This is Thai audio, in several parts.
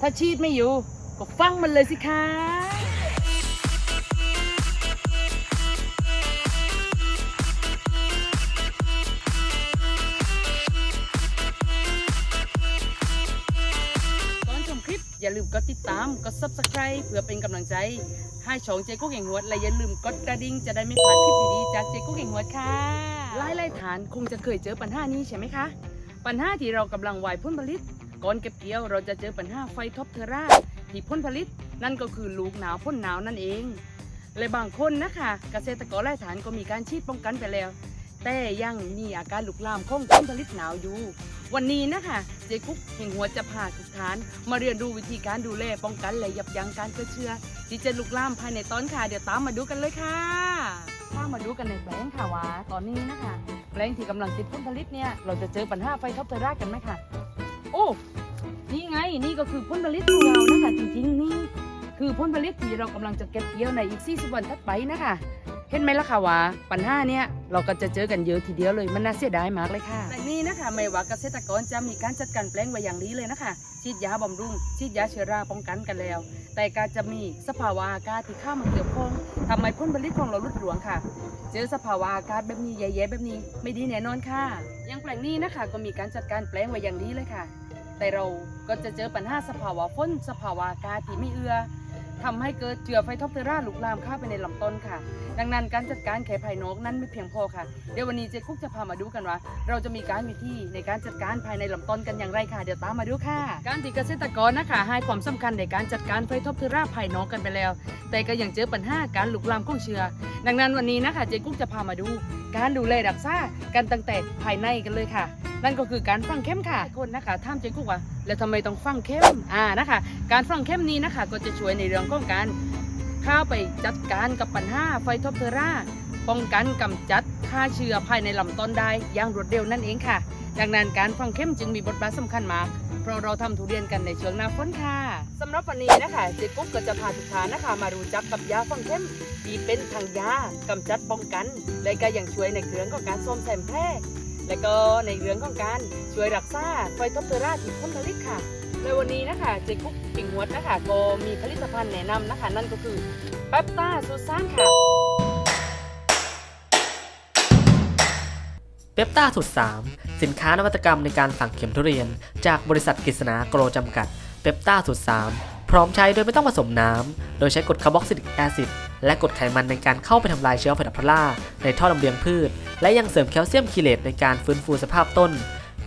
ถ้าชีดไม่อยู่ ก็ฟังมันเลยสิคะก่อนชมคลิปอย่าลืมกดติดตาม กด subscribe เพื่อเป็นกำลังใจ ให้ช่องเจ๊กุ๊กแห่งหัวดและอย่าลืมกดกระดิ่งจะได้ไม่พลาดคลิปดีๆจากเจ๊กุ๊กแห่งหัวดค่ะหลายๆฐานคงจะเคยเจอปัญหานี้ใช่ไหมคะ ปัญหาที่เรากำลังวายผลผลิต ก่อนเก็บเกี่ยวเราจะเจอปัญหาไฟท็อปเทอร่าที่ผลผลิต นั่นก็คือลูกหนาวพ่นหนาวนั่นเองและบางคนนะคะเกษตรกรหลายฐานก็มีการฉีดป้องกันไปแล้ว แต่ยังมีอาการลุกลามของผลผลิตหนาวอยู่ วันนี้นะคะเจ๊กุ๊กแห่งหัวจะพาทุกฐาน มาเรียนรู้วิธีการดูแลป้องกันและยับยั้งการเกิดเชื้อที่จะลุกลามภายในต้นค่ะเดี๋ยวตามมาดูกันเลยค่ะตามมาดูกันในแปลงค่ะว่าตอนนี้นะคะแปลงที่กำลังติดผลผลิตเนี่ยเราจะเจอปัญหาไฟท็อปเทอร่ากันไหมคะ โอ้ นี่ไง นี่ก็คือผลผลิตของเรานะคะจริงๆนี่ คือผลผลิตที่เรากำลังจะเก็บเกี่ยวในอีก40วันถัดไปนะคะ เห็นไหมล่ะค่ะว่าปัญหาเนี้ย เราก็จะเจอกันเยอะทีเดียวเลยมันน่าเสียดายมากเลยค่ะแต่นี่นะคะไม่ว่าเกษตรกรจะมีการจัดการแปลงไว้อย่างนี้เลยนะคะฉีดยาบำรุงฉีดยาเชื้อราป้องกันกันแล้ว แต่การจะมีสภาวะอากาศที่เข้ามาเกี่ยวข้องทำให้ผลผลิตของเราลดหลวงค่ะ เจอสภาวะอากาศแบบนี้แย่ๆแบบนี้ ไม่ดีแน่นอนค่ะอยังแปลงนี้นะคะก็มีการจัดการแปลงไว้อย่างดีเลยค่ะ แต่เราก็จะเจอปัญหาสภาวะฝนสภาวะอากาศที่ไม่เอื้อ ทำให้เกิดเชื้อไฟท็อปเทอร่าลุกลามเข้าไปในลำต้นค่ะ ดังนั้นการจัดการแค่ภายนอกนั้นไม่เพียงพอค่ะ เดี๋ยววันนี้เจ๊คุกจะพามาดูกันว่า เราจะมีการวิธีในการจัดการภายในลำต้นกันอย่างไรค่ะ เดี๋ยวตามมาดูค่ะ การที่เกษตรกรนะคะให้ความสำคัญในการจัดการไฟท็อปเทอร่าภายนอกกันไปแล้ว แต่ก็ยังเจอปัญหาการลุกลามของเชื้อ ดังนั้นวันนี้นะคะเจ๊กุ๊กจะพามาดู การดูแลรักษากันตั้งแต่ภายในกันเลยค่ะ นั่นก็คือการฟังเข้มค่ะคนนะคะท่ามเจ๊กุ๊กว่า แล้วทำไมต้องฟังเข้มอ่านะคะ การฟังเข้มนี้นะคะ ก็จะช่วยในเรื่องของการเข้าไปจัดการกับปัญหาไฟทอปเทอร่าป้องกันกำจัดฆ่าเชื้อภายในลำต้นได้อย่างรวดเร็วนั่นเองค่ะ ดังนั้นการฟังเข้มจึงมีบทบาทสำคัญมากเพราะเราทำทุเรียนกันในช่วงหน้าฝนค่ะสำหรับวันนี้นะคะเจ๊กุ๊กก็จะพาทุกท่านนะคะ มารู้จักกับยาฟังเข้มที่เป็นทางยากำจัดป้องกัน และก็ยังช่วยในเรื่องของการซ่อมแซมแพร่ และก็ในเรื่องของการช่วยรักษาไฟท็อปเทอร่าที่ผลผลิตค่ะในวันนี้นะคะเจ๊กุ๊กปิงหวดนะคะก็มีผลิตภัณฑ์แนะนำนะคะ นั่นก็คือแป๊บต้าซูซานค่ะเปปต้าสูตร3สินค้านวัตกรรมในการฝังเข็มทุเรียน จากบริษัทกฤษณาโกรจำกัดเปปต้าสูตร3พร้อมใช้โดยไม่ต้องผสมน้ำ โดยใช้กรดคาร์บอกซิลิกแอซิดและกรดไขมันในการเข้าไปทำลายเชื้อไฟดับพลาในท่อลำเลียงพืช และยังเสริมแคลเซียมคีเลตในการฟื้นฟูสภาพต้น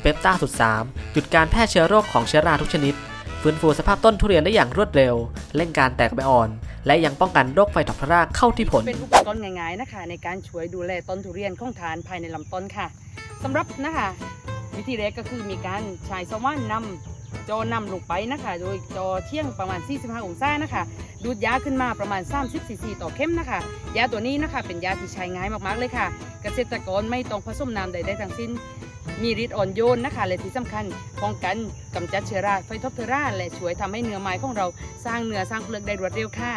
เปปต้าสูตร3หยุดการแพร่เชื้อโรคของเชื้อราทุกชนิด ฟื้นฟูสภาพต้นทุเรียนได้อย่างรวดเร็ว เร่งการแตกใบอ่อน และยังป้องกันโรคไฟดับพลาเข้าที่ผล เป็นอุปกรณ์ง่ายๆนะคะ ในการช่วยดูแลต้นทุเรียนของทานภายในลำต้นค่ะสำหรับนะคะ วิธีแรกก็คือมีการใช้สว่านนำ จอนำลงไปนะคะ โดยจอเที่ยงประมาณ 45 องศานะคะ ดูดยาขึ้นมาประมาณ 30ซีซีต่อเข้มนะคะ ยาตัวนี้นะคะ เป็นยาที่ใช้ง่ายมากๆเลยค่ะ เกษตรกรไม่ต้องผสมน้ำใดๆทั้งสิ้น มีฤทธิ์อ่อนโยนนะคะ และที่สำคัญป้องกันกำจัดเชื้อราไฟทอปเทอราและช่วยทำให้เนื้อไม้ของเราสร้างเนื้อสร้างเปลือกได้รวดเร็วค่ะ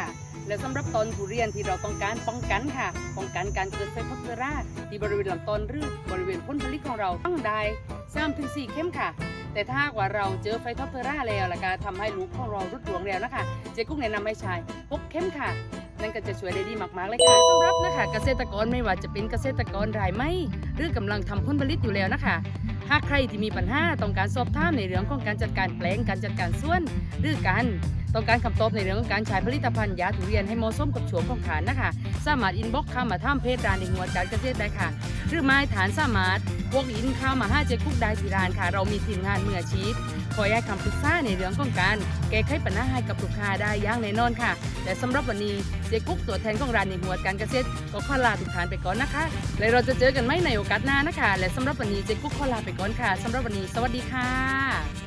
และสำหรับต้นทุเรียนที่เราต้องการป้องกันค่ะ ป้องกันการเกิดไฟท็อปเทอราที่บริเวณลำต้นหรือบริเวณผลผลิตของเราต้องได้สามถึงสี่เข้มค่ะ แต่ถ้าว่าเราเจอไฟทอปเทอร่าแล้วล่ะก็ทำให้ลูกของเรารุดหลวงแล้วนะคะเจ๊กุ้งแนะนำให้ใช้พกเข้มค่ะ นั่นก็จะช่วยได้ดีมากๆเลยค่ะสำหรับนะคะ เกษตรกรไม่ว่าจะเป็นเกษตรกรรายไม่หรือกำลังทำผลผลิตอยู่แล้วนะคะ หากใครที่มีปัญหาต้องการสอบถามในเรื่องของการจัดการแปลงการจัดการส่วนหรือการต้องการคำตอบในเรื่องของการใช้ผลิตภัณฑ์ยาทุเรียนให้เหมาะสมกับช่วงของฐานนะคะ สามารถอินบ็อกเข้ามาท่ามเพจร้านในหัวการเกษตรได้ค่ะ หรือไม้ฐานสามารถพวกอินเข้ามาห้าเจ๊กุ๊กได้ที่ร้านค่ะ เรามีทีมงานมืออาชีพคอยให้คำปรึกษาในเรื่องของการแก้ไขปัญหาให้กับลูกค้าได้อย่างแน่นอนค่ะ และสำหรับวันนี้เจ๊กุ๊กตัวแทนของร้านในหัวการเกษตรก็ขอลาทุกท่านไปก่อนนะคะ และเราจะเจอกันไหมในโอกาสหน้านะคะ และสำหรับวันนี้เจ๊กุ๊กขอลาไปก่อนค่ะสำหรับวันนี้ สวัสดีค่ะ